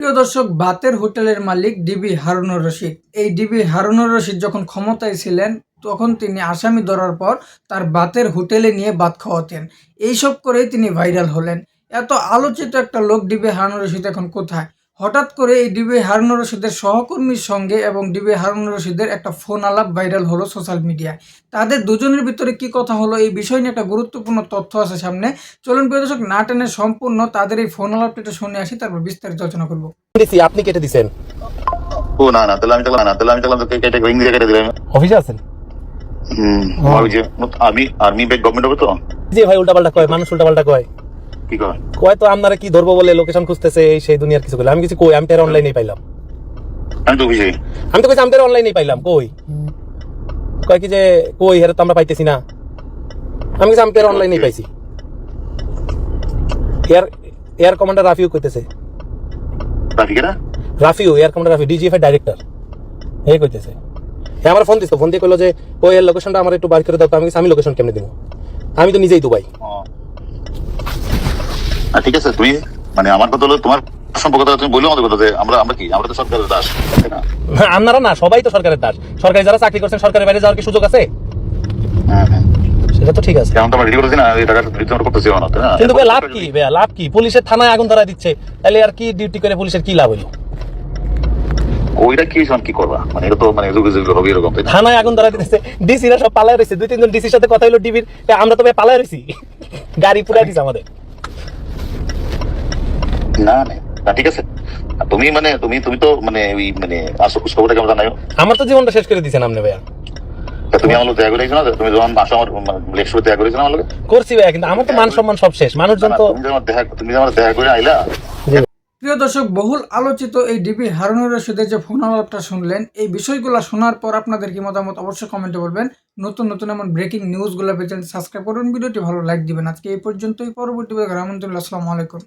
প্রিয় দর্শক, বাতের হোটেলের মালিক ডিবি হারুনুর রশিদ। এই ডিবি হারুনুর রশিদ যখন ক্ষমতায় ছিলেন, তখন তিনি আসামি ধরার পর তার বাতের হোটেলে নিয়ে ভাত খাওয়াতেন। এইসব করেই তিনি ভাইরাল হলেন। এত আলোচিত একটা লোক ডিবি হারুনুর রশিদ এখন কোথায়? হঠাৎ করে এই ডিবি হারুন রশিদের সহকর্মীর সঙ্গে এবং ডিবি হারুন রশিদের একটা ফোন আলাপ ভাইরাল হলো সোশ্যাল মিডিয়ায়। তাদের দুজনের ভিতরে কি কথা হলো এই বিষয় নিয়ে একটা গুরুত্বপূর্ণ তথ্য আছে সামনে। চলুন প্রিয় দর্শক না টেনে সম্পূর্ণ তাদের এই ফোন আলাপটা একটু শুনে আসি তারপর বিস্তারিত আলোচনা করব। দিছি আপনি কেটে দিছেন। ও না না তাহলে আমি দেখলাম না তাহলে আমি তোকে কেটে দিয়ে কেটে দিলাম অফিসে আছেন? হুম যে আর্মি আর্মি ব্যাগ গভর্নমেন্ট হবে তো। যে ভাই উল্টাপাল্টা কয় মানুষ উল্টাপাল্টা কয়। কি কয় কয় তো আপনারা কি ধরবো বলে লোকেশন খুঁজতেছে এই সেই দুনিয়ার কিছু বলে। আমি কিছু কই আমি তো অনলাইনেই পাইলাম। আমি তো বুঝি আমি তো কইছি আমি তো অনলাইনেই পাইলাম কই? কয় কি যে কই হেরে তো আমরা পাইতেছি না। আমি কিছু আমি তো অনলাইনেই পাইছি। এয়ার এয়ার কমান্ডার রাফিউ কইতেছে। Rafiu air commander Rafiu DGFI director এই কইতেছে। এ আমার ফোন দিছো ফোন দিয়ে কইলো যে ওই লোকেশনটা আমার একটু বার করে দাও তো আমি আমি লোকেশন কেমনে দিব? আমি তো নিজেই দুবাই ঠিক আছে তুমি মানে আমার কথা হলো তোমার সম্পর্কে তুমি বলল আমাদের কথা যে আমরা আমরা কি? আমরা তো সরকারের দাস আপনারা না? সবাই তো সরকারের দাস। সরকারি যারা চাকরি করছেন সরকারের বাইরে যাওয়ার কি সুযোগ আছে? হ্যাঁ হ্যাঁ। সেটা তো ঠিক আছে। আমরা রেডি করেছি না এই টাকা রিটার্ন আমরা করতেছি না? কিন্তু ভাই লাভ কি? ভাই লাভ কি? পুলিশের থানায় আগুন ধরা দিচ্ছে। তাহলে আর কি ডিউটি করে পুলিশের কি লাভ হইল? ওইটা কি কি করবা? মানে এটা তো মানে যুগে যুগে হবে এরকম থানায় আগুন ধরা দিতেছে। ডিসিরা সব পালায় রয়েছে। দুই তিনজন ডিসির সাথে কথা হলো ডিবির আমরা তো ভাই পালায় রয়েছি। গাড়ি পুরাই দিছে আমাদের। না না। না, ঠিক আছে? তুমি মানে তুমি তুমি তো মানে ওই মানে আসো কেমন জানাই আমার তো জীবনটা শেষ করে আপনি ভাইয়া। তা তুমি আমার লোক করেছ না তুমি যখন আসো আমার লেক্সর দেখা করেছ না আমার করছি ভাইয়া কিন্তু আমার তো মান সম্মান সব শেষ। মানুষজন তো তুমি যখন দেখা তুমি যখন দেখা করে আইলা। প্রিয় দর্শক বহুল আলোচিত এই ডিবি হারুনুর রশিদের যে ফোন আলাপটা শুনলেন এই বিষয়গুলো শোনার পর আপনাদের কি মতামত অবশ্যই কমেন্টে বলবেন। নতুন নতুন এমন ব্রেকিং নিউজগুলো পেতে সাবস্ক্রাইব করুন। ভিডিওটি ভালো লাইক দিবেন। আজকে এই পর্যন্তই। পরবর্তী ভিডিও আসসালামু আলাইকুম।